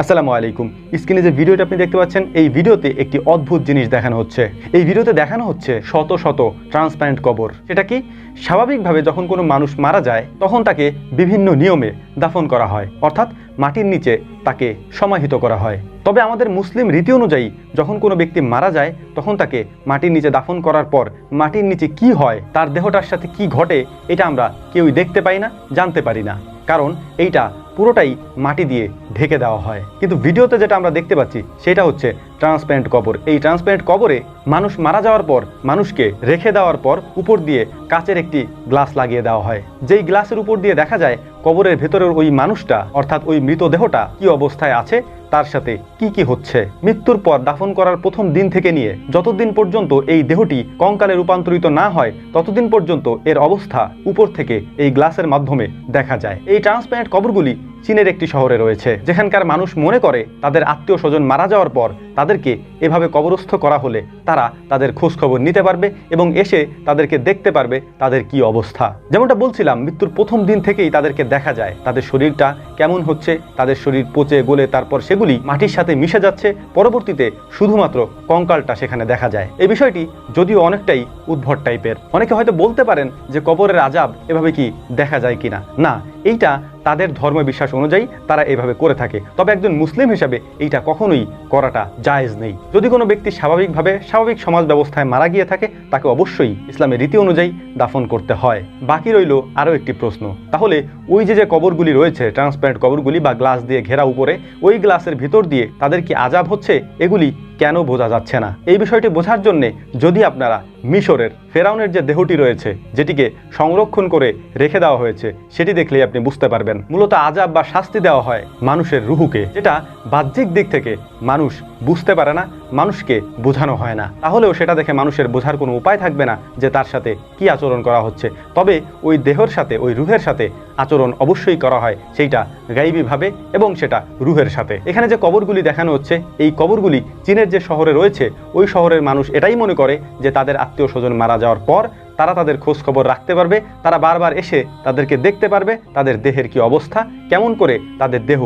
আসসালামু আলাইকুম। স্ক্রিনে যে ভিডিওটা আপনি দেখতে পাচ্ছেন, এই ভিডিওতে একটি অদ্ভুত জিনিস দেখানো হচ্ছে। এই ভিডিওতে দেখানো হচ্ছে শত শত ট্রান্সপারেন্ট কবর। সেটা কি? স্বাভাবিকভাবে যখন কোনো মানুষ মারা যায়, তখন তাকে বিভিন্ন নিয়মে দাফন করা হয়। অর্থাৎ মাটির নিচে তাকে সমাহিত করা হয়। তবে আমাদের মুসলিম রীতি অনুযায়ী, যখন কোনো ব্যক্তি মারা যায়, তখন তাকে মাটির নিচে দাফন করার পর মাটির নিচে কি হয়, তার দেহটার সাথে কি ঘটে, এটা আমরা কেউই দেখতে পাই না, জানতে পারি না। কারণ এইটা পুরোটাই মাটি দিয়ে ঢেকে দেওয়া হয়। কিন্তু ভিডিওতে যেটা আমরা দেখতে পাচ্ছি, সেটা হচ্ছে ট্রান্সপারেন্ট কবর। এই ট্রান্সপারেন্ট কবরে মানুষ মারা যাওয়ার পর, মানুষকে রেখে দেওয়ার পর উপর দিয়ে কাচের একটি গ্লাস লাগিয়ে দেওয়া হয়। যেই গ্লাসের উপর দিয়ে দেখা যায়, কবরের ভেতরের ওই মানুষটা, অর্থাৎ ওই মৃতদেহটা কি অবস্থায় আছে তার সাথে কি কি হচ্ছে? মৃত্যুর পর দাফন করার প্রথম দিন থেকে নিয়ে যতদিন পর্যন্ত এই দেহটি কঙ্কালে রূপান্তরিত না হয়, ততদিন পর্যন্ত এর অবস্থা উপর থেকে এই গ্লাসের মাধ্যমে দেখা যায়। এই ট্রান্সপ্যারেন্ট কবরগুলি চীনের একটি শহরে রয়েছে। যেখানকার মানুষ মনে করে তাদের আত্মীয় স্বজন মারা যাওয়ার পর তাদেরকে এভাবে কবরস্থ করা হলে তারা তাদের খোঁজ খবর নিতে পারবে এবং এসে তাদেরকে দেখতে পারবে তাদের কি অবস্থা। যেমনটা বলছিলাম, মৃত্যুর প্রথম দিন থেকেই তাদেরকে দেখা যায়। তাদের শরীরটা কেমন হচ্ছে, তাদের শরীর পচে গলে তারপর সেগুলি মাটির সাথে মিশে যাচ্ছে। পরবর্তীতে শুধুমাত্র কঙ্কালটা সেখানে দেখা যায়। এই বিষয়টি যদিও অনেকটাই উদ্ভট টাইপের অনেকে হয়তো বলতে পারেন যে কবরের আজাব এভাবে কি দেখা যায় কিনা। না এইটা তাদের ধর্ম বিশ্বাস অনুযায়ী তারা এভাবে করে থাকে। তবে একজন মুসলিম হিসাবে এইটা কখনোই করাটা জায়েজ নেই। যদি কোনো ব্যক্তি স্বাভাবিকভাবে স্বাভাবিক সমাজ ব্যবস্থায় মারা গিয়ে থাকে, তাকে অবশ্যই ইসলামের রীতি অনুযায়ী দাফন করতে হয়। বাকি রইল আরও একটি প্রশ্ন। তাহলে ওই যে যে কবরগুলি রয়েছে ট্রান্সপারেন্ট কবরগুলি বা গ্লাস দিয়ে ঘেরা উপরে, ওই গ্লাসের ভিতর দিয়ে তাদের কি আজাব হচ্ছে? এগুলি কেন বোঝা যাচ্ছে না? এই বিষয়টি বোঝার জন্যে যদি আপনারা মিশরের ফেরাউনের যে দেহটি রয়েছে, যেটিকে সংরক্ষণ করে রেখে দেওয়া হয়েছে, সেটি দেখলেই আপনি বুঝতে পারবেন। মূলত আজাব বা শাস্তি দেওয়া হয় মানুষের রুহুকে, যেটা বাহ্যিক দিক থেকে মানুষ বুঝতে পারে না, মানুষকে বোঝানো হয় না। তাহলেও সেটা দেখে মানুষের বোঝার কোনো উপায় থাকবে না যে তার সাথে কি আচরণ করা হচ্ছে। তবে ওই দেহর সাথে, ওই রুহের সাথে আচরণ অবশ্যই করা হয়, সেইটা গাইবীভাবে এবং সেটা রুহের সাথে। এখানে যে কবরগুলি দেখানো হচ্ছে, এই কবরগুলি চীনের যে শহরে রয়েছে, ওই শহরের মানুষ এটাই মনে করে যে তাদের আত্মীয় স্বজন মারা যাওয়ার পর তারা তাদের খোঁজ খবর রাখতে পারবে, তারা বারবার এসে তাদেরকে দেখতে পারবে, তাদের দেহের কি অবস্থা, কেমন করে তাদের দেহ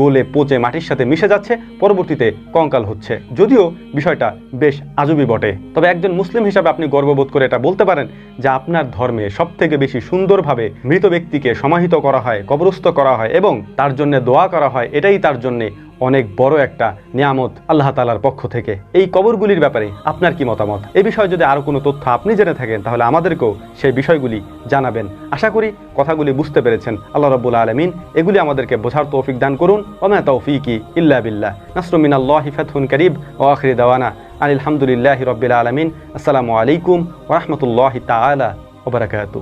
গোলে পচে মাটির সাথে মিশে যাচ্ছে, পরবর্তীতে কঙ্কাল হচ্ছে। যদিও বিষয়টা বেশ আজবি বটে। তবে একজন মুসলিম হিসাবে আপনি গর্ববোধ করে এটা বলতে পারেন যে আপনার ধর্মে সব থেকে বেশি সুন্দরভাবে মৃত ব্যক্তিকে সমাহিত করা হয়, কবরস্থ করা হয় এবং তার জন্য দোয়া করা হয়, এটাই তার জন্যে অনেক বড় একটা নিয়ামত আল্লাহ তালার পক্ষ থেকে। এই কবরগুলির ব্যাপারে আপনার কি মতামত? এ বিষয়ে যদি আরও কোনো তথ্য আপনি জেনে থাকেন, তাহলে আমাদেরকেও সেই বিষয়গুলি জানাবেন। আশা করি কথাগুলি বুঝতে পেরেছেন আল্লাহ রব্বুল আলমিন। এগুলি আমাদেরকে বোঝার তৌফিক দান করুন। ওমা তৌফিকি ইল্লা বিল্লাহ। নাসরুমিন আল্লাহ ফেথুন করিব ও আখরি দাওয়ানা আলহামদুলিল্লাহ রবিল আলমিন। আসসালামু আলাইকুম ওরহমতুল্লাহ তালা ওবরাকাতু